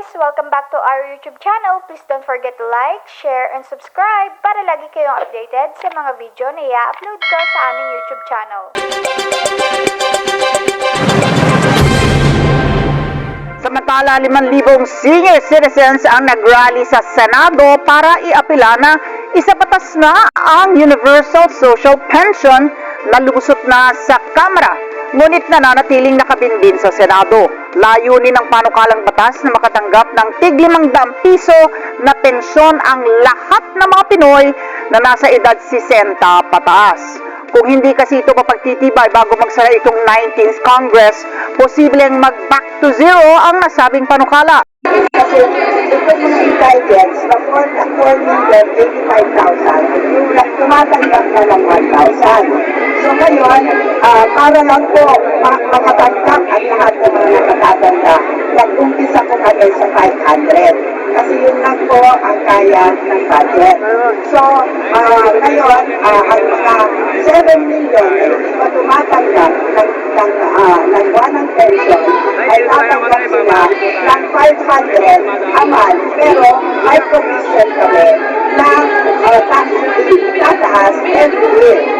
guys! Welcome back to our YouTube channel. Please don't forget to like, share, and subscribe para lagi kayong updated sa mga video na i-upload ko sa aming YouTube channel. Samantala, 5,000 senior citizens ang nagrally sa Senado para iapila na isapatas na ang Universal Social Pension na lumusot na sa Kamara. Ngunit nananatiling nakabinbin sa Senado. Layunin ng panukalang batas na makatanggap ng tig 500 piso na pensyon ang lahat ng mga Pinoy na nasa edad 60 pataas. Kung hindi kasi ito mapagtitibay bago magsara itong 19th Congress, posibleng mag-back to zero ang nasabing panukala. Kasi yung indictments na 4 million 85,000, yung tumatanggap na ng 1,000. So ngayon, ah, para lang po ma- makatanggap ang lahat ng mga nakatatanda, nag-umpisa po kami sa 500. Kasi yun lang po ang kaya ng budget. So, ah, ngayon, ah, ang mga 7 million na hindi pa tumatanggap ng, ng, ah, ng buwan ng pension, ay tatanggap sila ng 500 a month. Pero may provision kami na uh, tax relief tataas every year.